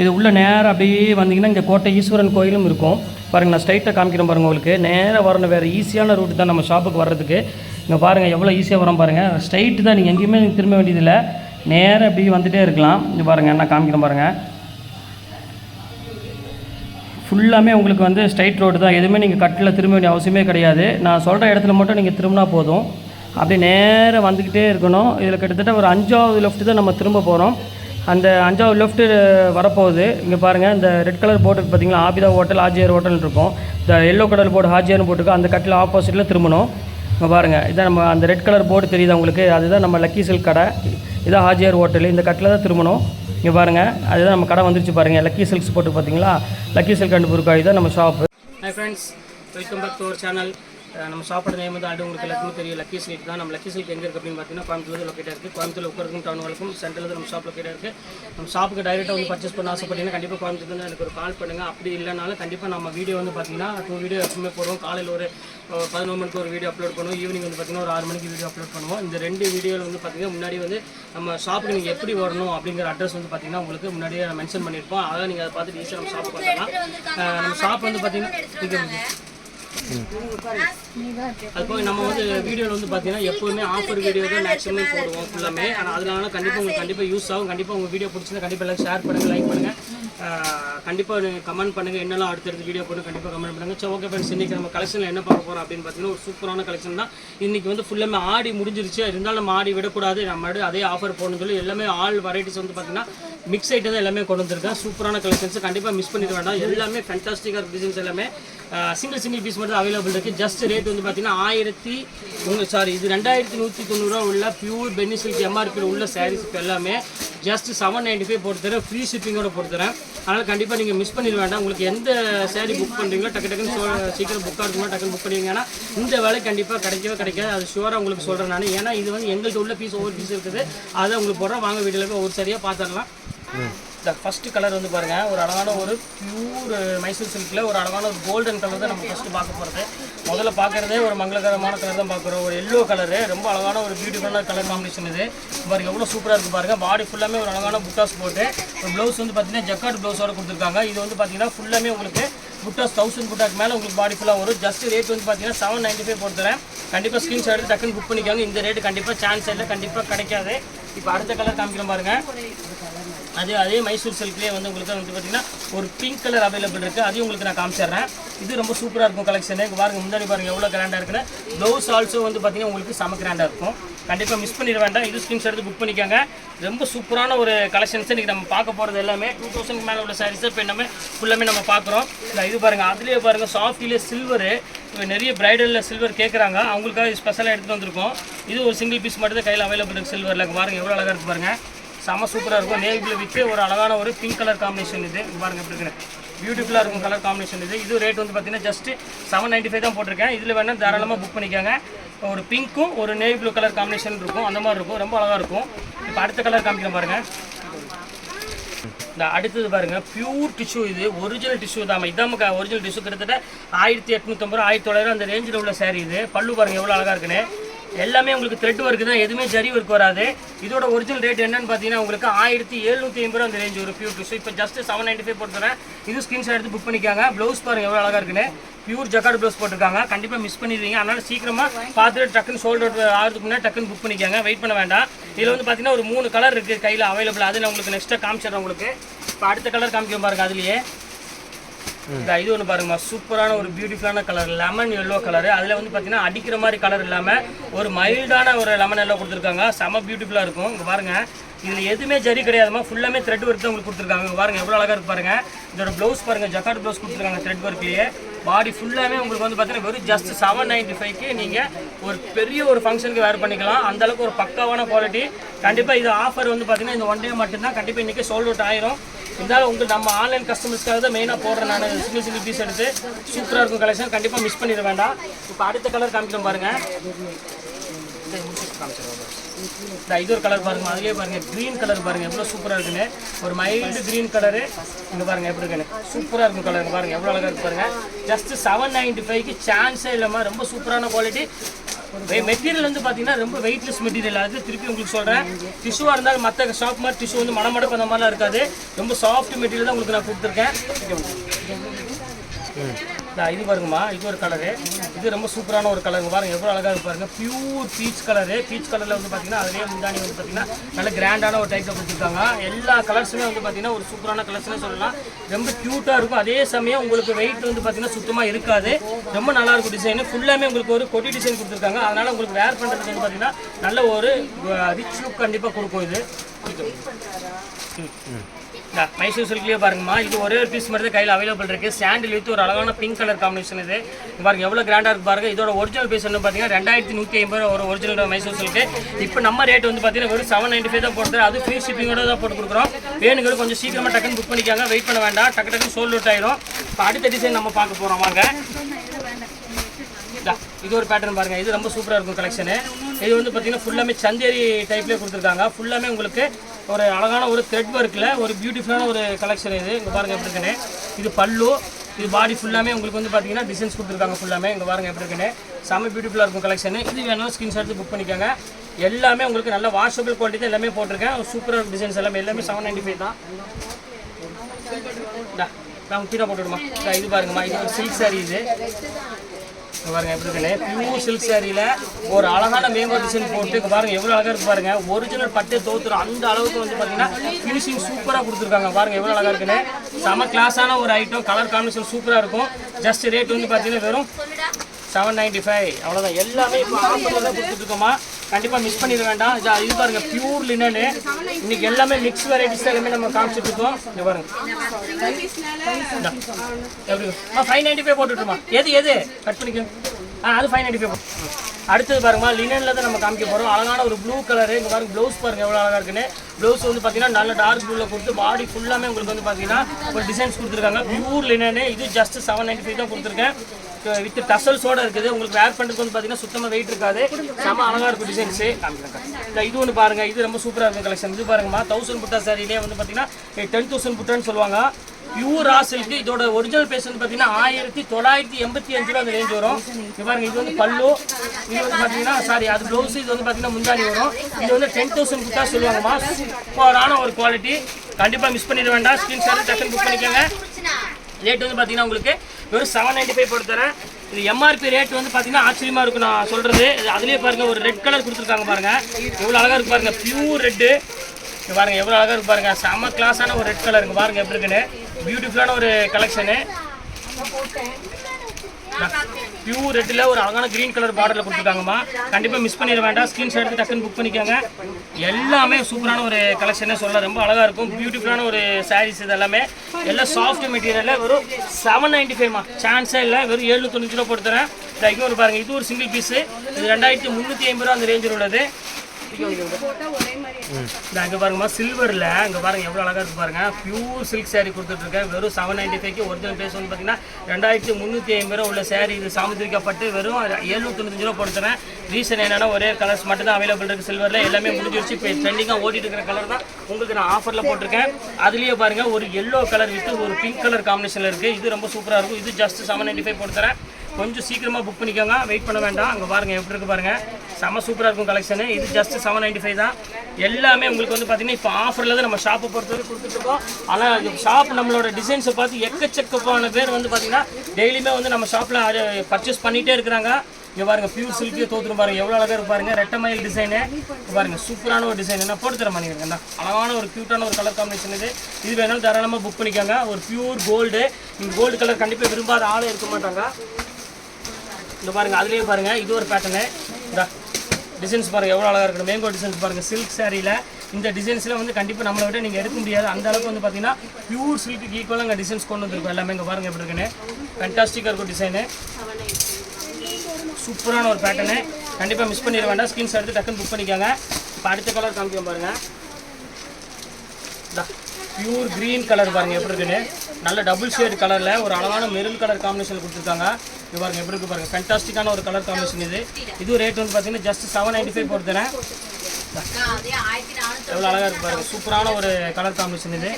இது உள்ளே நேராக அப்படியே வந்தீங்கன்னா இங்கே கோட்டை ஈஸ்வரன் கோயிலும் இருக்கும். பாருங்கள் நான் ஸ்ட்ரைட்டாக காமிக்கிறேன் பாருங்கள் உங்களுக்கு. நேராக வரணும் வேறு ஈஸியான ரூட் தான் நம்ம ஷாப்புக்கு வர்றதுக்கு. இங்கே பாருங்கள் எவ்வளோ ஈஸியாக வரோம் பாருங்கள் ஸ்ட்ரைட்டு தான் நீங்கள் எங்கேயுமே திரும்ப வேண்டியதில்லை. நேராக அப்படியே வந்துகிட்டே இருக்கலாம். இங்கே பாருங்கள் நான் காமிக்கிறேன் பாருங்கள் ஃபுல்லாமே உங்களுக்கு வந்து ஸ்ட்ரைட் ரோடு தான். எதுவுமே நீங்கள் கட்டில் திரும்ப வேண்டிய அவசியமே கிடையாது. நான் சொல்கிற இடத்துல மட்டும் நீங்கள் திரும்பினா போதும். அப்படியே நேராக வந்துக்கிட்டே இருக்கணும். இதில் கிட்டத்தட்ட ஒரு அஞ்சாவது லெஃப்ட் தான் நம்ம திரும்ப போகிறோம் அந்த அஞ்சாவது லெஃப்ட்டு வரப்போகுது. இங்கே பாருங்கள் இந்த ரெட் கலர் போர்டு பார்த்தீங்களா ஆபிதா ஹோட்டல் ஆஜியர் ஹோட்டல்னு இருக்கும். இந்த எல்லோ கலர் போர்டு ஹாஜியர்னு போட்டுருக்கோம் அந்த கட்டில் ஆப்போசிட்டில் திரும்பணும். இங்கே பாருங்கள் இதான் நம்ம அந்த ரெட் கலர் போர்டு தெரியுது உங்களுக்கு? அதுதான் நம்ம லக்கி சில்க் கடை. இதான் ஹாஜியார் ஹோட்டல் இந்த கட்டில் தான் திரும்பணும். இங்கே பாருங்கள் அதுதான் நம்ம கடை வந்துருச்சு பாருங்கள் லக்கி சில்க்ஸ் போட்டு பார்த்தீங்களா லக்கி சில்க் அண்ட் புருக்காய் தான் நம்ம shop hi friends welcome back to our channel நம்ம சாப்பிட்ற நேம் வந்து ஆண்டு உங்களுக்கு எல்லாத்துக்கும் தெரியும். லக்கி சில்க் தான். நம்ம லக்கி சில்க் எங்கே இருக்குது அப்படின்னு பார்த்தீங்கன்னா கோயம்புத்தூர் லொக்கேட்டாக இருக்குது கோயம்புத்தூர் உட்காருக்கும் டவுன் வரைக்கும் சென்ட்ரல் நம்ம ஷாப் லொக்கேட்டாக இருக்குது நம்ம ஷாப்புக்கு டைரெக்டாக வந்து பர்ச்சேஸ் பண்ண ஆசைப்பட்டீங்கன்னா கண்டிப்பாக கோயம்புத்தூர் எனக்கு ஒரு கால் பண்ணுங்கள் அப்படி இல்லைனாலும் கண்டிப்பாக நம்ம வீடியோ வந்து பார்த்தீங்கன்னா டூ வீடியோ எப்பவுமே போடுவோம். காலையில் ஒரு பதினோரு மணிக்கு ஒரு வீடியோ அப்லோட் பண்ணுவோம். ஈவினிங் வந்து பார்த்தீங்கன்னா ஒரு ஆறு மணிக்கு வீடியோ அப்லோட் பண்ணுவோம். இந்த ரெண்டு வீடியோவில் வந்து பார்த்தீங்கன்னா முன்னாடி வந்து நம்ம ஷாப்புக்கு நீங்கள் எப்படி வரணும் அப்படிங்கிற அட்ரஸ் வந்து பார்த்தீங்கன்னா உங்களுக்கு முன்னாடியே மென்ஷன் பண்ணியிருப்போம். அதான் நீங்கள் அதை பார்த்துட்டு ஈஸியாக நம்ம ஷாப்புக்கு வரலாம் நம்ம ஷாப் வந்து பார்த்தீங்கன்னா இது அது போக நம்ம வந்து வீடியோவில் வந்து பார்த்தீங்கன்னா எப்போவுமே ஆஃபர் வீடியோ தான் மேக்ஸிமம் போடுவோம் ஃபுல்லாமே ஆனால் அதனால கண்டிப்பாக உங்களுக்கு கண்டிப்பாக யூஸ் ஆகும். கண்டிப்பாக உங்கள் வீடியோ பிடிச்சிருந்தா கண்டிப்பாக எல்லாம் ஷேர் பண்ணுங்கள் லைக் பண்ணுங்கள் கண்டிப்பாக கமெண்ட் பண்ணுங்கள் என்னெல்லாம் அடுத்தடுத்து வீடியோ போட்டு கண்டிப்பாக கமெண்ட் பண்ணுங்கள் சரி ஓகே ஃப்ரெண்ட்ஸ் இன்றைக்கி நம்ம கலெக்ஷனில் என்ன பார்க்க போகிறோம் அப்படின்னு பார்த்தீங்கன்னா ஒரு சூப்பரான கலெக்ஷன் தான். இன்றைக்கி வந்து ஃபுல்லாமே ஆடி முடிஞ்சிருச்சு. இருந்தாலும் நம்ம ஆடி விடக்கூடாது. நம்ம அதே ஆஃபர் போடணும்னு சொல்லி எல்லாமே ஆல் வெரைட்டிஸ் வந்து பார்த்தீங்கன்னா மிக்ஸ் ஐட்டம் தான் எல்லாமே கொண்டு வந்திருக்கேன். சூப்பரான கலெக்ஷன்ஸ் கண்டிப்பாக மிஸ் பண்ணிட வேண்டாம். எல்லாமே ஃபேன்டாஸ்டிக்காக டிசைன்ஸ் எல்லாமே சிங்கிள் சிங்கிள் பீஸ் மட்டும் அவைலபிள் இருக்குது ஜஸ்ட் ரேட் வந்து பார்த்தீங்கன்னா ஆயிரத்தி உங்கள் சாரி இது ரெண்டாயிரத்தி நூற்றி தொண்ணூறுரூவா உள்ள பியூர் பென்னி சில்க் எம்ஆர்பியில் உள்ள சாரீஸ் இப்போ எல்லாமே. ஜஸ்ட் செவன் நைன்ட்டி ஃபைவ் போட்டு தரேன் ஃப்ரீ ஷிப்பிங்கோட போட்டு தரேன் அதனால் கண்டிப்பாக நீங்கள் மிஸ் பண்ணிட வேண்டாம். உங்களுக்கு எந்த saree புக் பண்ணுறீங்களோ டக்கு டக்குன்னு சீக்கிரம் புக் ஆகுதுமா டக்குன்னு புக் பண்ணுவீங்க ஏன்னா இந்த வேலை கண்டிப்பாக கிடைக்கவே கிடைக்காது. அது ஷுவராக உங்களுக்கு சொல்கிறேன் நான். ஏன்னா இது வந்து எங்கள்கிட்ட உள்ள பீஸ் ஒவ்வொரு பீஸ் இருக்குது. அதை உங்களுக்கு போடுறேன். வாங்க வீட்டில் போய் ஒரு சரியாக பார்த்துடலாம். இந்த ஃபஸ்ட்டு கலர் வந்து பாருங்கள் ஒரு அழகான ஒரு பியூர் மைசூர் சில்கில் ஒரு அழகான ஒரு கோல்டன் கலர் தான் நம்ம ஃபஸ்ட்டு பார்க்க போகிறது முதல்ல பார்க்குறதே ஒரு மங்களகரமான கலர் தான் பார்க்குறோம். ஒரு எல்லோ கலரு ரொம்ப அழகான ஒரு பியூட்டிஃபுல்லான கலர் காம்பினேஷன் இது. பாருங்க எவ்வளோ சூப்பராக இருக்குது பாருங்கள் பாடி ஃபுல்லாமே ஒரு அழகான புட்டாஸ் போட்டு ஒரு ப்ளவுஸ் வந்து பார்த்தீங்கன்னா ஜக்காட் ப்ளவுஸோட கொடுத்துருக்காங்க. இது வந்து பார்த்தீங்கன்னா ஃபுல்லாமே உங்களுக்கு புட்டாஸ் தௌசண்ட் புட்டாக்கு மேலே உங்களுக்கு பாடி ஃபுல்லாக வரும். ஜஸ்ட் ரேட் வந்து பார்த்தீங்கன்னா செவன் நைன்ட்டி ஃபைவ் போட்டுறேன். கண்டிப்பாக ஸ்க்ரீன்ஷாட் எடுத்து டக்குன்னு புக் பண்ணிக்காங்க. இந்த ரேட்டு கண்டிப்பாக சான்ஸ் இல்லை கண்டிப்பாக கிடைக்காது. இப்போ அடுத்த கலர் காமிக்கிறோம் பாருங்கள் அதே அதே மைசூர் சில்க்லேயே வந்து உங்களுக்கு வந்து பார்த்தீங்கன்னா ஒரு பிங்க் கலர் அவைலபிள் இருக்குது அதையும் உங்களுக்கு நான் காமிச்சிடுறேன். இது ரொம்ப சூப்பராக இருக்கும் கலெக்ஷனு இங்க பாருங்க முன்னாடி பாருங்கள் எவ்வளோ கிராண்டாக இருக்குன்னு. ப்ளவுஸ் ஆல்சோ வந்து பார்த்தீங்கன்னா உங்களுக்கு செம கிராண்டாக இருக்கும். கண்டிப்பாக மிஸ் பண்ணிட வேண்டாம். இது ஸ்க்ரீன்ஷாட் எடுத்து புக் பண்ணிக்கோங்க. ரொம்ப சூப்பரான ஒரு கலெக்ஷன்ஸ் இன்றைக்கி நம்ம பார்க்க போகிறது எல்லாமே. டூ தௌசண்ட் மேலே உள்ள சாரீஸ் இப்போ நம்ம ஃபுல்லாமே நம்ம பார்க்குறோம். இல்லை இது பாருங்கள் அதுலேயே பாருங்கள் சாஃப்டிலே சில்வரு நிறைய பிரைடலில் சில்வர் கேட்குறாங்க அவங்களுக்காக ஸ்பெஷலாக எடுத்துகிட்டு வந்திருக்கோம். இது ஒரு சிங்கிள் பீஸ் மட்டும் தான் கையில் அவைலபிள் இருக்குது சில்வரில் பாருங்கள் எவ்வளோ அழகாக இருக்குது பாருங்கள் செம சூப்பராக இருக்கும். நேவி ப்ளூ வித்து ஒரு அழகான ஒரு பிங்க் கலர் காம்பினேஷன் இது. பாருங்கள் எப்படி இருக்குன்னு. பியூட்டிஃபுல்லாக இருக்கும் கலர் காம்பினேஷன் இது. இது ரேட் வந்து பார்த்தீங்கன்னா ஜஸ்ட் செவன் நைன்ட்டி ஃபைவ் தான் போட்டிருக்கேன். இதில் வேணால் தாராளமாக புக் பண்ணிக்கோங்க. ஒரு பிங்க்கும் ஒரு நேவி ப்ளூ கலர் காம்பினேஷன் இருக்கும். அந்த மாதிரி இருக்கும். ரொம்ப அழகாக இருக்கும். இப்போ அடுத்த கலர் காமிக்கிற பாருங்கள் இந்த அடுத்தது பாருங்கள் பியூர் டிஷ்யூ இது. ஒரிஜினல் டிஷ்யூ தான். இதாம ஒரிஜினல் டிஷ்யூ கிட்டத்தட்ட ஆயிரத்தி எட்நூற்றம்பது ரூபா ஆயிரத்தி தொள்ளாயிரம் அந்த ரேஞ்சில் உள்ள சேரீ இது. பல்லு பாருங்கள் எவ்வளோ அழகா இருக்குன்னு. எல்லாமே உங்களுக்கு த்ரெட் ஒர்க்கு தான் எதுவுமே ஜரி ஒர்க் வராது. இதோட ஒரிஜினல் ரேட் என்னன்னு பார்த்தீங்கன்னா உங்களுக்கு ஆயிரத்தி எழுநூற்றி ஐம்பது ரூபா அந்த ரேஞ்ச் ஒரு பியூர் ஸோ இப்போ ஜஸ்ட் செவன் நைன்ட்டி ஃபைவ் போட்டுறேன் இது ஸ்கிரீன்ஷாட் எடுத்து புக் பண்ணிக்காங்க. ப்ளவுஸ் பாருங்க எவ்வளோ அழகா இருக்குன்னு. பியூர் ஜக்கார்ட் ப்ளவுஸ் போட்டிருக்காங்க. கண்டிப்பாக மிஸ் பண்ணிடுவீங்க. அதனால சீக்கிரமாக பார்த்துட்டு டக்குன்னு சோல்டு ஆகிறதுக்கு முன்னாடி டக்குன்னு புக் பண்ணிக்காங்க. வெயிட் பண்ண வேண்டாம். இதில் வந்து பார்த்தீங்கன்னா ஒரு மூணு கலர் இருக்குது கையில் அவைலபிள் அது நான் உங்களுக்கு நெக்ஸ்ட்டாக காமிச்சிடுறேன் உங்களுக்கு. இப்போ அடுத்த கலர் காமிக்கிறோம் பாருங்க அதுலேயே. இந்த இது ஒன்று பாருங்கம்மா. சூப்பரான ஒரு பியூட்டிஃபுல்லான கலர் லெமன் எல்லோ கலர் அதில் வந்து பார்த்தீங்கன்னா அடிக்கிற மாதிரி கலர் இல்லாமல் ஒரு மைல்டான ஒரு லெமன் எல்லோ கொடுத்துருக்காங்க. செம பியூட்டிஃபுல்லாக இருக்கும். இங்கே பாருங்கள் இதில் எதுவுமே ஜரி கிடையாதுமா ஃபுல்லாமே த்ரெட் ஒர்க் தான் உங்களுக்கு கொடுத்துருக்காங்க. பாருங்க எவ்வளோ அழகாக இருக்கு பாருங்க. இதோட ப்ளவுஸ் பாருங்க ஜக்காட் ப்ளவுஸ் கொடுத்துருக்காங்க த்ரெட் ஒர்க்லேயே பாடி ஃபுல்லாமே உங்களுக்கு வந்து பார்த்தீங்கன்னா வெறும் ஜஸ்ட் செவன் நைன்ட்டி ஃபைவ்க்கு நீங்கள் ஒரு பெரிய ஒரு ஃபங்க்ஷனுக்கு வேர் பண்ணிக்கலாம். அந்த அளவுக்கு ஒரு பக்காவான குவாலிட்டி கண்டிப்பாக இது ஆஃபர் வந்து பார்த்தீங்கன்னா இந்த ஒன் டே மட்டும்தான். கண்டிப்பாக இன்றைக்கி சோல்ட் அவுட் ஆயிரும். இருந்தாலும் உங்களுக்கு நம்ம ஆன்லைன் கஸ்டமர்ஸ்க்காக தான் மெயினாக போடுறேன் நான் சிங்கிள் சிங்கிள் பீஸ் எடுத்து சூப்பராக இருக்கும் கலெக்ஷன் கண்டிப்பாக மிஸ் பண்ணிட வேண்டாம். இப்போ அடுத்த கலர் காமிக்கிறோம் பாருங்கள் இந்த இது ஒரு கலர் பாருங்க. அதுலேயே பாருங்க க்ரீன் கலர் பாருங்க. எவ்வளோ சூப்பராக இருக்குன்னு. ஒரு மைல்டு க்ரீன் கலரு இங்கே பாருங்க எப்படி இருக்குன்னு. சூப்பராக இருக்கும் கலர் பாருங்க. எவ்வளோ அழகாக இருக்கு பாருங்க. ஜஸ்ட் செவன் நைன்டி ஃபைவ்க்கு சான்ஸே இல்லாமல் ரொம்ப சூப்பரான குவாலிட்டி மெட்டீரியல் வந்து பார்த்தீங்கன்னா ரொம்ப வெயிட்லெஸ் மெட்டீரியல் அது திருப்பி உங்களுக்கு சொல்கிறேன் டிஷ்யூவாக இருந்தாலும் மற்ற ஷாப் மாதிரி டிஷ்யூ வந்து மடமடப்பு அந்த மாதிரிலாம் இருக்காது. ரொம்ப சாஃப்ட் மெட்டீரியல் தான் உங்களுக்கு நான் கொடுத்துருக்கேன். இது பாருங்கம்மா இது ஒரு கலரு இது ரொம்ப சூப்பரான ஒரு கலருங்க பாருங்க எவ்வளோ அழகாக இருக்கு பாருங்க. பியூர் பீச் கலரு பீச் கலரில் வந்து பார்த்தீங்கன்னா அதிலே முந்தானி வந்து பார்த்தீங்கன்னா நல்ல கிராண்டான ஒரு டைப்பில் கொடுத்துருக்காங்க. எல்லா கலர்ஸுமே வந்து பார்த்தீங்கன்னா ஒரு சூப்பரான கலர்ஸ்னு சொல்லலாம். ரொம்ப க்யூட்டாக இருக்கும். அதே சமயம் உங்களுக்கு வெயிட் வந்து பார்த்தீங்கன்னா சுத்தமாக இருக்காது. ரொம்ப நல்லாயிருக்கும் டிசைனு ஃபுல்லாமே உங்களுக்கு ஒரு கொடி டிசைன் கொடுத்துருக்காங்க. அதனால் உங்களுக்கு வேர் பண்ணுறதுக்கு வந்து பார்த்தீங்கன்னா நல்ல ஒரு ரிச் லுக் கண்டிப்பாக கொடுக்கும் இது. ம். இந்த மைசூர் சில்க்லேயே பாருங்கம்மா. இது ஒரே ஒரு பீஸ் மட்டும் தான் கையில் அவைலபிள் இருக்குது சாண்டில் வித் ஒரு அழகான பிங்க் கலர் காம்பினேஷன் இது. பாருங்க எவ்வளோ கிராண்டாக இருக்கு பாருங்க. இதோட ஒரிஜினல் பீஸ் வந்து பார்த்தீங்கன்னா ரெண்டாயிரத்தி நூற்றி ஐம்பது ஒரு ஒரிஜினல் மைசூர் சில்க்கு இப்போ நம்ம ரேட் வந்து பார்த்தீங்கன்னா வெறும் செவன் நைன்டி ஃபைவ் தான் போடுறது அது ஃப்ரீ ஷிப்பிங்கோட தான் போட்டு கொடுக்குறோம். வேணுங்கிற கொஞ்சம் சீக்கிரமாக டக்குன்னு புக் பண்ணிக்காங்க. வெயிட் பண்ண வேண்டாம். டக்கு டக்குன்னு சோல்ட் அவுட் ஆயிரும். இப்போ அடுத்த டிசைன் நம்ம பார்க்க போகிறோம் வாங்க. இதா, இது ஒரு பேட்டர்ன் பாருங்க. இது ரொம்ப சூப்பராக இருக்கும் கலெக்ஷனு இது வந்து பார்த்தீங்கன்னா ஃபுல்லாமே சந்தேரி டைப்லேயே கொடுத்துருக்காங்க. ஃபுல்லாமே உங்களுக்கு ஒரு அழகான ஒரு த்ரெட் ஒர்க்கில் ஒரு பியூட்டிஃபுல்லான ஒரு கலெக்ஷன் இது. இங்கே பாருங்கள் எப்படி இருக்குன்னு. இது பல்லு இது பாடி ஃபுல்லாமே உங்களுக்கு வந்து பார்த்தீங்கன்னா டிசைன்ஸ் கொடுத்துருக்காங்க ஃபுல்லாமே இங்கே பாருங்கள் எப்படி இருக்குன்னு. செம்ம பியூட்டிஃபுல்லாக இருக்கும் கலெக்ஷன் இது வேணும் ஸ்கிரீன்ஷாட் எடுத்து புக் பண்ணிக்கோங்க. எல்லாமே உங்களுக்கு நல்ல வாஷபிள் குவாலிட்டி தான் எல்லாமே போட்டிருக்கேன். சூப்பராக டிசைன்ஸ் எல்லாமே. எல்லாமே செவன் நைன்டி ஃபைவ் தான் நான் கீழே போட்டுவிடுமா. இது பாருங்கம்மா. இது ஒரு சில்க் saree இது. பாருங்க எப்படி இருக்குன்னு. பியூர் சில்க் சாரியில ஒரு அழகான மேங்கோ டிசைன் போட்டு பாருங்க எவ்வளவு அழகா இருக்கு பாருங்க. ஒரிஜினல் பட்டு தோத்துரும் அந்த அளவுக்கு வந்து பாத்தீங்கன்னா ஃபினிஷிங் சூப்பரா கொடுத்துருக்காங்க. பாருங்க எவ்வளவு அழகா இருக்குன்னு. செம கிளாஸான ஒரு ஐட்டம் கலர் காம்பினேஷன் சூப்பரா இருக்கும். ஜஸ்ட் ரேட் வந்து பாத்தீங்கன்னா வெறும் செவன் நைன்டி ஃபைவ் அவ்வளோதான் எல்லாமே இப்போ ஆஃபரில் தான் கொடுத்துட்டு இருக்கோமா? கண்டிப்பாக மிஸ் பண்ணிட வேண்டாம். இது இது பாருங்கள் பியூர் லினனு இன்னைக்கு எல்லாமே மிக்ஸ் வெரைட்டிஸ் எல்லாமே நம்ம காமிச்சிட்டு இருக்கோம். இங்க பாருங்க. எப்படி? ஆ ஃபைவ் நைன்டி ஃபைவ் போட்டுட்டுமா. எது எது? கட் பண்ணிக்கோ. ஆ அது ஃபைவ் நைன்டி ஃபைவ் அடுத்தது பாருங்கம்மா லினனில் தான் நம்ம காமிக்க போகிறோம் அழகான ஒரு ப்ளூ கலரு இங்கே பாருங்க ப்ளவுஸ் பாருங்கள் எவ்வளோ அழகாக இருக்குன்னு. ப்ளவுஸ் வந்து பார்த்தீங்கன்னா நல்ல டார்க் ப்ளூவில் கொடுத்து பாடி ஃபுல்லாமே உங்களுக்கு வந்து பார்த்தீங்கன்னா ஒரு டிசைன்ஸ் கொடுத்துருக்காங்க. பியூர் லினனு இது ஜஸ்ட் செவன் நைன்டி ஃபைவ் தான் கொடுத்துருக்கேன். வித் டசல்ஸோட இருக்குது. உங்களுக்கு வேர் பண்ணுறதுக்கு வந்து பார்த்தீங்கன்னா சுத்தமாக வெயிட் இருக்காது. செம அழகாக இருக்கும் டிசைன்ஸு காமிக்கிறேன் இது ஒன்று பாருங்கள் இது ரொம்ப சூப்பராக இருக்கும் கலெக்ஷன் இது பாருங்கம்மா. தௌசண்ட் புட்டா சாரிலே வந்து பார்த்தீங்கன்னா டென் தௌசண்ட் புட்டான்னு சொல்லுவாங்க. பியூர் ரா சில்க் இதோட ஒரிஜினல் பேஸ் வந்து பார்த்தீங்கன்னா ஆயிரத்தி தொள்ளாயிரத்தி எண்பத்தி அஞ்சு ரூபா அந்த ரேஞ்ச் வரும். இது பாருங்க இது வந்து பல்லு. இது வந்து பார்த்தீங்கன்னா சாரி அது ப்ளவுஸ் இது வந்து பார்த்தீங்கன்னா முந்தானி வரும். இது வந்து டென் தௌசண்ட் புட்டா சொல்லுவாங்கம்மா. சூப்பரான ஒரு குவாலிட்டி கண்டிப்பாக மிஸ் பண்ணிட வேண்டாம். ஸ்கிரீன் ஷாட் டக்குன்னு புக் பண்ணிக்கோங்க. ரேட் வந்து பார்த்தீங்கன்னா உங்களுக்கு வெறும் செவன் நைன்டி ஃபைவ் போட்டு தரேன் இது எம்ஆர்பி ரேட் வந்து பார்த்தீங்கன்னா ஆச்சரியமாக இருக்கும் நான் சொல்கிறது இது பாருங்கள் ஒரு ரெட் கலர் கொடுத்துருக்காங்க பாருங்கள் எவ்வளோ அழகாக இருக்கு பாருங்கள் பியூர் ரெட்டு இங்க பாருங்கள் எவ்வளோ அழகாக இருக்கு பாருங்கள் செம்ம கிளாஸான ஒரு ரெட் கலருங்க பாருங்கள் எப்படி இருக்குன்னு. பியூட்டிஃபுல்லான ஒரு கலெக்ஷனு பியூர் ரெட்டில் ஒரு அழகான க்ரீன் கலர் பார்டரில் கொடுத்துருக்காங்கம்மா. கண்டிப்பாக மிஸ் பண்ணிட வேண்டாம். ஸ்க்ரீன்ஷாட் எடுத்து டக்குன்னு புக் பண்ணிக்கோங்க. எல்லாமே சூப்பரான ஒரு கலெக்ஷனே சொல்ல ரொம்ப அழகாக இருக்கும். பியூட்டிஃபுல்லான ஒரு சாரீஸ் இது எல்லாமே எல்லாம் சாஃப்ட் மெட்டீரியலில் வெறும் செவன் நைன்டி ஃபைவ்மா சான்ஸே இல்லை. வெறும் ஏழு தொண்ணூற்றி ரூபா கொடுத்துறேன் தரேன் ஒரு பாருங்கள் இது ஒரு சிங்கிள் பீஸு இது ரெண்டாயிரத்தி முந்நூற்றி ஐம்பது ரூபா அந்த ரேஞ்சில் உள்ளது. இந்த இங்க பாருங்கம்மா சில்வரில் இங்கே பாருங்க எவ்வளோ அழகாக இருக்கு பாருங்க. பியூர் சில்க் saree கொடுத்துட்ருக்கேன். வெறும் செவன் நைன்டி ஃபைவ்க்கு ஒரிஜினல் பேஸ் வந்து பார்த்தீங்கன்னா ரெண்டாயிரத்தி முந்நூற்றி ஐம்பது ரூபா உள்ள saree இது சாமுத்திரிக்கப்பட்டு வெறும் எழுநூத்தி தொண்ணூத்தஞ்சு ரூபா போட்டுறேன் ரீசன் என்னன்னா ஒரே கலர்ஸ் மட்டும் தான் அவைலபிள் இருக்குது சில்வரில் எல்லாமே முடிஞ்சிருச்சு இப்போ ட்ரெண்டிங்காக ஓடிட்டு இருக்கிற கலர் தான் உங்களுக்கு நான் ஆஃபரில் போட்டிருக்கேன். அதுலேயே பாருங்க ஒரு எல்லோ கலர் வித் ஒரு பிங்க் கலர் காம்பினேஷனில் இருக்குது இது ரொம்ப சூப்பராக இருக்கும். இது ஜஸ்ட் செவன் நைன்டி ஃபைவ் போட்டு தரேன். கொஞ்சம் சீக்கிரமாக புக் பண்ணிக்கோங்க. வெயிட் பண்ண வேண்டாம். அங்கே பாருங்கள் எப்படி இருக்கு பாருங்கள் செம சூப்பராக இருக்கும் கலெக்ஷனு இது ஜஸ்ட் செவன் நைன்டி ஃபைவ் தான். எல்லாமே உங்களுக்கு வந்து பார்த்தீங்கன்னா இப்போ ஆஃபரில் தான் நம்ம ஷாப்பை பொறுத்தவரை கொடுத்துட்ருக்கோம் ஆனால் ஷாப் நம்மளோட டிசைன்ஸை பார்த்து எக்கச்சக்கமான பேர் வந்து பார்த்தீங்கன்னா டெய்லியுமே வந்து நம்ம ஷாப்பில் பர்ச்சேஸ் பண்ணிகிட்டே இருக்கிறாங்க. இங்கே பாருங்க பியூர் சில்கே தோத்துரும் பாருங்க. எவ்வளோ அழகாக இருக்கு பாருங்க. ரெட்டை மயில் டிசைனு பாருங்க சூப்பரான ஒரு டிசைன் என்ன போட்டு தர மாட்டேங்கிறேன் என்ன அழகான ஒரு க்யூட்டான ஒரு கலர் காம்பினேஷன் இது. இது வேணாலும் தாராளமாக புக் பண்ணிக்கோங்க. ஒரு பியூர் கோல்டு இந்த கோல்டு கலர் கண்டிப்பாக விரும்பாத ஆளே இருக்க மாட்டாங்க. இந்த பாருங்க அதுலேயும் பாருங்க இது ஒரு பேட்டர்னு இந்த டிசைன்ஸ் பாருங்க எவ்வளோ அழகாக இருக்கணும் மேங்கோ டிசைன்ஸ் பாருங்க சில்க் சாரியில் இந்த டிசைன்ஸில் வந்து கண்டிப்பாக நம்மளை விட நீங்கள் எடுக்க முடியாது. அந்த அளவுக்கு வந்து பார்த்தீங்கன்னா பியூர் சில்க்கு ஈக்குவலாக இங்கே டிசைன்ஸ் கொண்டு வந்திருக்கோம். எல்லாமே இங்கே பாருங்க எப்படி இருக்குன்னு. ஃபென்டாஸ்டிக்காக இருக்கும் டிசைனு சூப்பரான ஒரு பேட்டர்னு கண்டிப்பாக மிஸ் பண்ணிட வேண்டாம். ஸ்கிரீன்ஸ் எடுத்து டக்குன்னு புக் பண்ணிக்கோங்க. இப்போ அடுத்த கலர் காமிக்க பாருங்கள் பியூர் கிரீன் கலர் பாருங்கள் எப்படி இருக்குன்னு. நல்ல டபுள் ஷேட் கலரில் ஒரு அழகான மெரூன் கலர் காம்பினேஷன் கொடுத்துருக்காங்க. இது பாருங்க எப்படி இருக்கு பாருங்க. ஃபேண்டாஸ்டிக்கான ஒரு கலர் காம்பினேஷன் இது. இது ரேட் வந்து பார்த்தீங்கன்னா ஜஸ்ட் செவன் நைன்டி ஃபைவ் போட்டுறேன் எவ்வளோ அழகா இருக்கு பாருங்க. சூப்பரான ஒரு கலர் காம்பினேஷன் இது.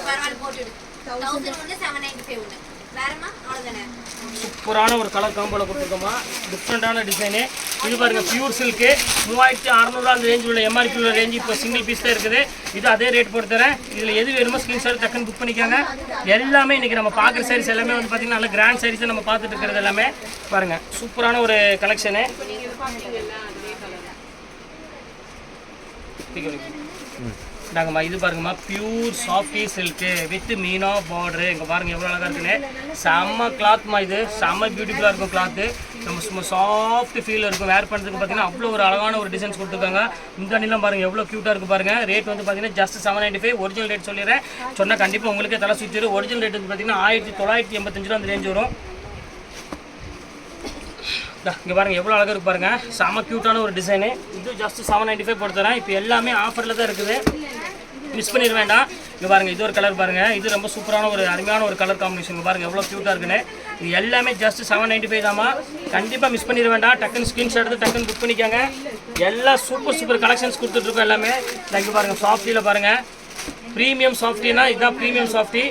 சூப்பரான ஒரு கலர் காம்போல கொடுத்துருக்கோமா டிஃப்ரெண்டான டிசைனு இது பாருங்க பியூர் சில்க்கு மூவாயிரத்தி அறநூறுவா அந்த ரேஞ்ச் உள்ள எம்ஆர்பி உள்ள ரேஞ்சு இப்போ சிங்கிள் பீஸ் தான் இருக்குது. இது அதே ரேட் போட்டு தரேன். இதில் எது வேணுமோ ஸ்க்ரீன்ஷாட் டக்குன்னு புக் பண்ணிக்கோங்க. எல்லாமே இன்னைக்கு நம்ம பார்க்குற சாரீஸ் எல்லாமே வந்து பார்த்தீங்கன்னா நல்ல கிராண்ட் சாரீஸ் நம்ம பார்த்துட்டு இருக்கிறது எல்லாமே. பாருங்க சூப்பரான ஒரு கலெக்ஷனு இந்தாங்கம்மா இது பாருங்கம்மா pure softy silk with Meena border இங்கே பாருங்க எவ்வளோ அழகாக இருக்குன்னு. செம்ம கிளாத்மா இது. செம்ம பியூட்டிஃபுல்லாக இருக்கும் கிளாத்து நம்ம சும்மா சாஃப்ட் ஃபீல் இருக்கும். வேர் பண்ணுறதுக்கு பார்த்தீங்கன்னா அவ்வளோ ஒரு அழகான ஒரு டிசைன்ஸ் கொடுத்துருக்காங்க. இந்த அணிலாம் பாருங்க எவ்வளோ க்யூட்டாக இருக்கும் பாருங்கள் ரேட் வந்து பார்த்தீங்கன்னா just seven ninety five original rate சொல்லிடுறேன். சொன்னால் கண்டிப்பாக உங்களுக்கே தலை சுற்றிடும் ஒரிஜினல் ரேட் வந்து பார்த்தீங்கன்னா ஆயிரத்தி தொள்ளாயிரத்தி எண்பத்தஞ்சு ரூபா அந்த ரேஞ்ச் வரும். இங்கே பாருங்க எவ்வளோ அழகாக இருக்கு பாருங்க. செம க்யூட்டான ஒரு டிசைனு இது ஜஸ்ட் செவன் நைன்ட்டி ஃபைவ் போட்டு தரேன். இப்போ எல்லாமே ஆஃபரில் தான் இருக்குது. மிஸ் பண்ணிட வேண்டாம். இங்கே பாருங்கள் இது ஒரு கலர் பாருங்கள் இது ரொம்ப சூப்பரான ஒரு அருமையான ஒரு கலர் காம்பினேஷன் பாருங்கள் எவ்வளோ க்யூட்டாக இருக்குன்னு. இது எல்லாமே ஜஸ்ட் செவன் நைன்டி ஃபைவ் தாமா கண்டிப்பாக மிஸ் பண்ணிட வேண்டாம். டக்குன்னு ஸ்க்ரீன்ஷாட் எடுத்து டக்குன்னு புக் பண்ணிக்கோங்க. எல்லா சூப்பர் சூப்பர் கலெக்ஷன்ஸ் கொடுத்துட்ருக்கோம் எல்லாமே. இங்கே பாருங்கள் சாஃப்டியில் பாருங்கள் ப்ரீமியம் சாஃப்டினா இதுதான் ப்ரீமியம் சாஃப்டி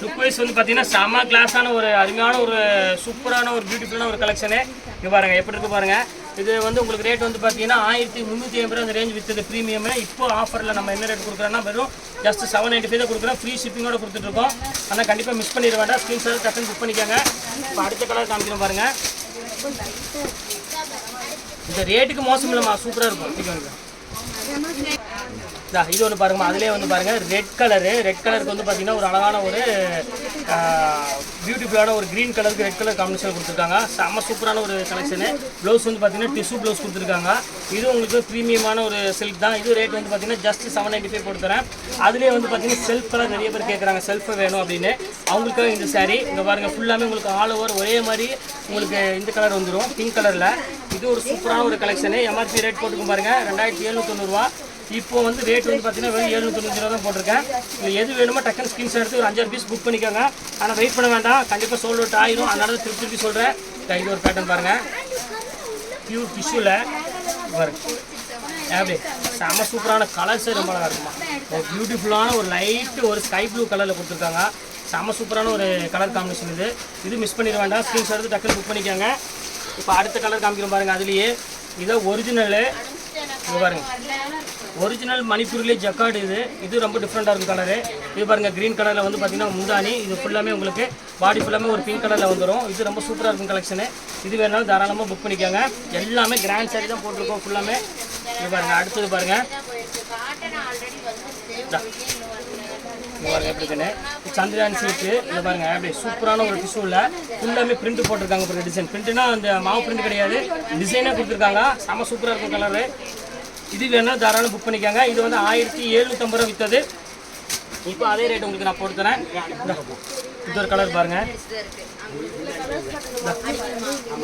லுக் வைஸ் வந்து பார்த்தீங்கன்னா செம்ம கிளாஸான ஒரு அருமையான ஒரு சூப்பரான ஒரு பியூட்டிஃபுல்லான ஒரு கலெக்ஷனு இங்கே பாருங்கள் எப்படி இருக்குது பாருங்கள் இது வந்து உங்களுக்கு ரேட் வந்து பார்த்தீங்கன்னா ஆயிரத்தி முந்நூற்றி ஐம்பது ரூபா அந்த ரேஞ்ச் விற்றது ப்ரீமியம் இப்போ ஆஃபரில் நம்ம என்ன ரேட் கொடுக்குறோன்னா வெறும் ஜஸ்ட் செவன் நைன்ட்டி ஃபைவ் தான் கொடுக்குறோம். ஃப்ரீ ஷிப்பிங்கோட கொடுத்துட்ருக்கோம். ஆனால் கண்டிப்பாக மிஸ் பண்ணிட வேண்டாம். ஸ்க்ரீன்ஷாட் டக்குன்னு புக் பண்ணிக்கோங்க. இப்போ அடுத்த கலர் காமிக்கிறோம் பாருங்கள் இந்த ரேட்டுக்கு மோசம் இல்லைம்மா. சூப்பராக இருக்கும். இதா, இது ஒன்று பாருங்கம்மா. அதிலே வந்து பாருங்கள் ரெட் கலரு ரெட் கலருக்கு வந்து பார்த்தீங்கன்னா ஒரு அழகான ஒரு பியூட்டிஃபுல்லான ஒரு க்ரீன் கலருக்கு ரெட் கலர் காம்பினேஷன் கொடுத்துருக்காங்க. செம்ம சூப்பரான ஒரு கலெக்ஷனு ப்ளவுஸ் வந்து பார்த்தீங்கன்னா டிஷ்யூ ப்ளவுஸ் கொடுத்துருக்காங்க. இது உங்களுக்கு ப்ரீமியமான ஒரு சில்க் தான். இது ரேட் வந்து பார்த்தீங்கன்னா ஜஸ்ட் செவன் நைன்டி ஃபைவ் கொடுத்துறேன். அதுலேயே வந்து பார்த்தீங்கன்னா செல்ஃப் கலர் நிறைய பேர் கேட்குறாங்க செல்ஃபை வேணும் அப்படின்னு. அவங்களுக்காக இந்த சாரீ இங்கே பாருங்கள் ஃபுல்லாமே உங்களுக்கு ஆல் ஓவர் ஒரே மாதிரி உங்களுக்கு இந்த கலர் வந்துடும் பிங்க் கலரில் இது ஒரு சூப்பரான ஒரு கலெக்ஷனு எம்ஆர்பி ரேட் போட்டுக்கும் பாருங்கள் ரெண்டாயிரத்தி எழுநூத்தொண்ணூறுவா இப்போ வந்து ரேட் வந்து பார்த்தீங்கன்னா வெறும் எழுநூத்தொண்ணூறு ரூபா தான் போட்டிருக்கேன். எது வேணுமோ டக்குன்னு ஸ்கிரீன்ஷாட் எடுத்து ஒரு அஞ்சாறு பீஸ் புக் பண்ணிக்கோங்க. ஆனால் வெயிட் பண்ண வேண்டாம். கண்டிப்பாக சோல்ட் அவுட் ஆயிரும். அதனால திருப்பி திருப்பி சொல்கிறேன் இது ஒரு பேட்டர்ன் பாருங்கள் பியூர் டிஷ்யூவில் பாருங்க அப்படி? செம சூப்பரான கலர்ஸே ரொம்ப அழகாக இருக்குமா. ஒரு பியூட்டிஃபுல்லான ஒரு லைட்டு ஒரு ஸ்கை ப்ளூ கலரில் கொடுத்துருக்காங்க. செம சூப்பரான ஒரு கலர் காம்பினேஷன் இது. இது மிஸ் பண்ணிட வேண்டாம். ஸ்க்ரீன்ஷாட் எடுத்து டக்குன்னு புக் பண்ணிக்கோங்க. இப்போ அடுத்த கலர் காமிக்கிறோம் பாருங்கள் அதுலேயே. இதை ஒரிஜினலு இது பாருங்க. ஒரிஜினல் மணிப்பூர்லேயே ஜக்கார்டு இது. இது ரொம்ப டிஃப்ரெண்ட்டாக இருக்கும் கலரு இது பாருங்க க்ரீன் கலரில் வந்து பார்த்தீங்கன்னா முந்தானி இது ஃபுல்லாமே உங்களுக்கு பாடி ஃபுல்லாமே ஒரு பிங்க் கலரில் வந்துடும் இது ரொம்ப சூப்பராக இருக்கும் கலெக்ஷனு இது வேணாலும் தாராளமாக புக் பண்ணிக்கோங்க. எல்லாமே கிராண்ட் சாரி தான் போட்டிருக்கோம் ஃபுல்லாமே இது பாருங்க அடுத்தது பாருங்க. பாருங்க எப்படி இருக்குன்னு. சந்திரான் சீட்டு இது பாருங்க அப்படி சூப்பரான ஒரு டிஷ்யூவில் ஃபுல்லாமே பிரிண்ட் போட்டிருக்காங்க ஒரு டிசைன் பிரிண்ட்னா அந்த மாவு பிரிண்ட் கிடையாது. டிசைனாக கொடுத்துருக்காங்க. செம சூப்பராக இருக்கும் கலரு இது வேணால் தாராளம் புக் பண்ணிக்கோங்க. இது வந்து ஆயிரத்தி எழுநூற்றம்பது ரூபா விற்றது இப்போ அதே ரேட் உங்களுக்கு நான் போட்டு தரேன் இது ஒரு கலர் பாருங்கள்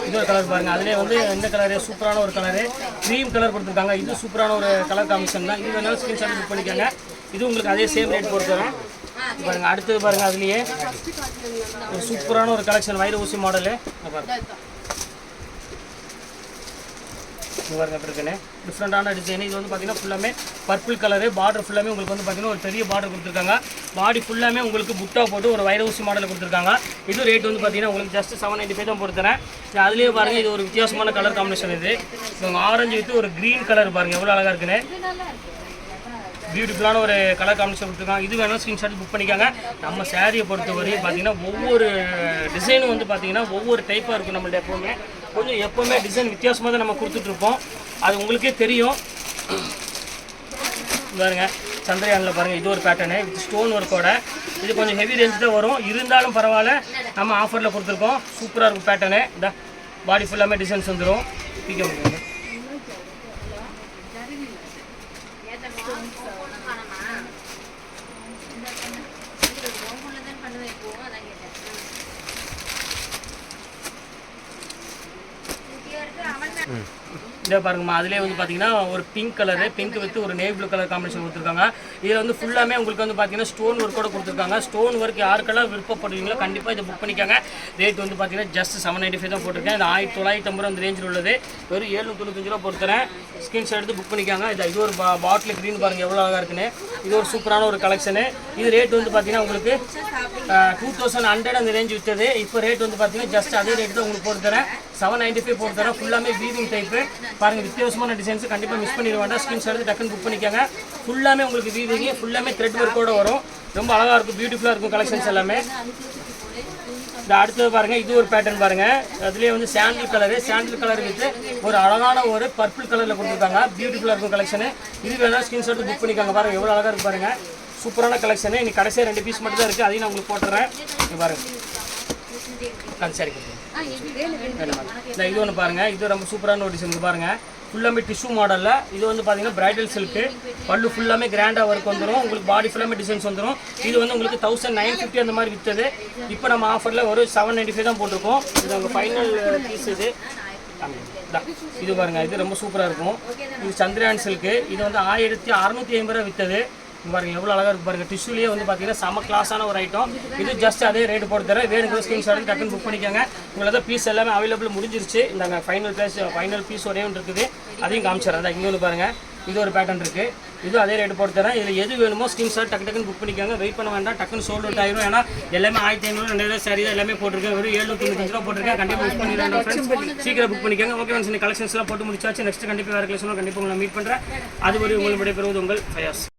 இது ஒரு கலர் பாருங்கள் அதுலேயே வந்து இந்த கலரு சூப்பரான ஒரு கலரு க்ரீம் கலர் கொடுத்துருக்காங்க. இது சூப்பரான ஒரு கலர் காமிஷன் தான். இது வேணாலும் ஸ்கிரீன்ஷாட் புக் பண்ணிக்கோங்க. இது உங்களுக்கு அதே சேம் ரேட் போட்டு தரேன் பாருங்கள் அடுத்தது பாருங்க அதுலேயே ஒரு சூப்பரான ஒரு கலெக்ஷன் வைர ஊசி மாடலு பாருங்கள் இது பாருங்க இருக்குன்னு டிஃப்ரெண்டான டிசைன் இது வந்து பார்த்தீங்கன்னா ஃபுல்லாமே பர்பிள் கலரு பார்டர் ஃபுல்லாமே உங்களுக்கு வந்து பார்த்தீங்கன்னா ஒரு பெரிய பார்டர் கொடுத்துருக்காங்க. பாடி ஃபுல்லாமே உங்களுக்கு புட்டா போட்டு ஒரு வைர ஊசி மாடல் கொடுத்துருக்காங்க. இது ரேட் வந்து பார்த்தீங்கன்னா உங்களுக்கு ஜஸ்ட் செவன் நைன்டி ஃபைவ் தான் போட்டு அதுலேயே பாருங்க இது ஒரு வித்தியாசமான கலர் காம்பினேஷன் இது. ஆரஞ்சு வித்து ஒரு க்ரீன் கலர் பாருங்க எவ்வளோ அழகாக இருக்குன்னு. பியூட்டிஃபுல்லான ஒரு கலர் காம்பினேஷன் கொடுத்துருக்காங்க. இது வேணாலும் ஸ்க்ரீன்ஷாட் புக் பண்ணிக்காங்க. நம்ம சேரீயை பொறுத்தவரையும் பார்த்தீங்கன்னா ஒவ்வொரு டிசைனும் வந்து பார்த்தீங்கன்னா ஒவ்வொரு டைப்பாக இருக்கும் நம்மள்ட்ட எப்போவுமே. கொஞ்சம் எப்போவுமே டிசைன் வித்தியாசமாக தான் நம்ம கொடுத்துட்ருப்போம். அது உங்களுக்கே தெரியும். பாருங்க சந்திரயானில் பாருங்க இது ஒரு பேட்டர்னு வித் ஸ்டோன் ஒர்க்கோட இது கொஞ்சம் ஹெவி ரேஞ்ச் தான் வரும். இருந்தாலும் பரவாயில்ல நம்ம ஆஃபரில் கொடுத்துருக்கோம். சூப்பராக இருக்கும் பேட்டர்னு இந்த பாடி ஃபுல்லாமே டிசைன்ஸ் வந்துடும் பிக்க முடியும் பண்ணுவேன் இப்போ அதான் கேட்டேன் குட்டியா இருக்கு அவன் தான் இதே பாருங்கம்மா. அதிலே வந்து பார்த்தீங்கன்னா ஒரு பிங்க் கலரு பிங்க் வித் ஒரு நேவ் ப்ளூ கலர் காம்பினேஷன் கொடுத்துருக்காங்க. இதில் வந்து ஃபுல்லாமே உங்களுக்கு வந்து பார்த்தீங்கன்னா ஸ்டோன் ஒர்க்கோட கொடுத்துருக்காங்க. ஸ்டோன் ஒர்க் யாருக்கெல்லாம் விருப்பப்படுவீங்களோ கண்டிப்பாக இதை புக் பண்ணிக்காங்க. ரேட் வந்து பார்த்தீங்கன்னா ஜஸ்ட் செவன் நைன்ட்டி ஃபைவ் தான் போட்டிருக்கேன். இது ஆயிரத்தி தொள்ளாயிரத்தி ஐம்பது அந்த ரேஞ்சில் உள்ளது. வெறும் ஏழு தொண்ணூத்தஞ்சு ரூபா பொறுத்துறேன் ஸ்கிரீன்ஷாட் எடுத்து புக் பண்ணிக்காங்க. இது இது ஒரு பாட்டில் க்ரீன் பாருங்கள் எவ்வளோ அழகாக இருக்குன்னு. இது ஒரு சூப்பரான ஒரு கலெக்ஷனு இது ரேட் வந்து பார்த்தீங்கன்னா உங்களுக்கு டூ தௌசண்ட் ஹண்ட்ரட் அந்த ரேஞ்ச் விற்றது இப்போ ரேட் வந்து பார்த்தீங்கன்னா ஜஸ்ட் அதே ரேட் தான் உங்களுக்கு போட்டு தரேன் செவன் நைன்ட்டி ஃபைவ் போட்டு தரேன் ஃபுல்லாமே வீவிங் டைப்பு பாருங்கள் வித்தியாசமான டிசைன்ஸ் கண்டிப்பாக மிஸ் பண்ணிட வேண்டாம். ஸ்க்ரீன்ஷாட் எடுத்து டக்குன்னு புக் பண்ணிக்கோங்க. ஃபுல்லாமே உங்களுக்கு வீவிங் ஃபுல்லாமே த்ரெட் ஒர்க்கோட வரும். ரொம்ப அழகாக இருக்கும் பியூட்டிஃபுல்லாக இருக்கும் கலெக்ஷன்ஸ் எல்லாமே. இந்த அடுத்தது பாருங்கள் இது ஒரு பேட்டர்ன் பாருங்க. அதுலேயே வந்து sandal colour sandal colour with ஒரு அழகான ஒரு பர்பிள் கலரில் கொடுத்துருக்காங்க. பியூட்டிஃபுல்லாக இருக்கும் கலெக்ஷனு இது வேணா ஸ்கிரீன்ஷாட் புக் பண்ணிக்கோங்க. பாருங்க எவ்வளோ அழகாக இருக்கு பாருங்கள் சூப்பரான கலெக்ஷனு இன்னைக்கு கடைசியாக ரெண்டு பீஸ் மட்டும் தான் இருக்குது அதையும் நான் உங்களுக்கு போட்டுறேன். பாருங்கள் ஆ சரி? இந்த இது ஒன்று பாருங்க. இது ரொம்ப சூப்பரான ஒரு டிசைன் பாருங்க. ஃபுல்லாமே டிஷ்யூ மாடலில் இது வந்து பார்த்தீங்கன்னா பிரைடல் சில்க்கு பல்லு ஃபுல்லாமே கிராண்டாக ஒர்க் வந்துடும் உங்களுக்கு பாடி ஃபுல்லாமே டிசைன்ஸ் வந்துடும் இது வந்து உங்களுக்கு தௌசண்ட் நைன் ஃபிஃப்டி அந்த மாதிரி விற்றது இப்போ நம்ம ஆஃபரில் ஒரு செவன் நைன்டி ஃபைவ் தான் போட்டிருக்கோம். இது உங்கள் ஃபைனல் பீஸ் இது. இது. பாருங்க. இது ரொம்ப சூப்பராக இருக்கும். இது சந்திரயான் சில்க்கு இது வந்து ஆயிரத்தி அறநூற்றி ஐம்பது ரூபா விற்றது பாருங்கள் பாருங்க எவ்வளோ அழகாக இருக்கு பாருங்க. டிஷ்யூலேயே வந்து பார்த்தீங்கன்னா செம கிளாஸான ஒரு ஐட்டம் இது ஜஸ்ட் அதே ரேட் போட்டு தரேன். வேணுங்கிற ஸ்க்ரீன்ஷாட் டக்குன்னு புக் பண்ணிக்கோங்க. உங்களுக்கு பீஸ் எல்லாமே அவைலபிள் முடிஞ்சிருச்சு. இந்த ஃபைனல் ப்ரைஸ் ஃபைனல் பீஸ் ஒரே ஒன்று இருக்குது. அதையும் காமிச்சிடறேன். அதான் இங்கே வந்து பாருங்கள் இது ஒரு பேட்டர்ன் இருக்குது இது அதே ரேட் போட்டு தரேன். இதில் எது வேணுமோ ஸ்க்ரீன்ஷாட் டக்கு டக்குன்னு புக் பண்ணிக்கோங்க. வெயிட் பண்ண வேண்டாம். டக்குன்னு சோல்ட் அவுட் ஆயிரும். ஏன்னா எல்லாமே ஆயிரத்தி ஐநூறு ரெண்டாயிரம் சரி தான் எல்லாமே போட்டிருக்கேன் வெறும் ஏழு தொண்ணூத்தஞ்சு ரூபா போட்டிருக்கேன் கண்டிப்பாக புக் பண்ணிடுறேன் ஃப்ரெண்ட்ஸ் சீக்கிரம் புக் பண்ணிக்கோங்க. ஓகே ஃப்ரெண்ட்ஸ் இந்த கலெக்ஷன்ஸ்லாம் போட்டு முடிச்சாச்சு. நெக்ஸ்ட் கண்டிப்பாக வேறு கலெக்ஷனும் கண்டிப்பாக உங்களை மீட் பண்ணுறேன் அது ஒரு உங்களுடைய பெறுவது உங்கள் ஃபயர்ஸ்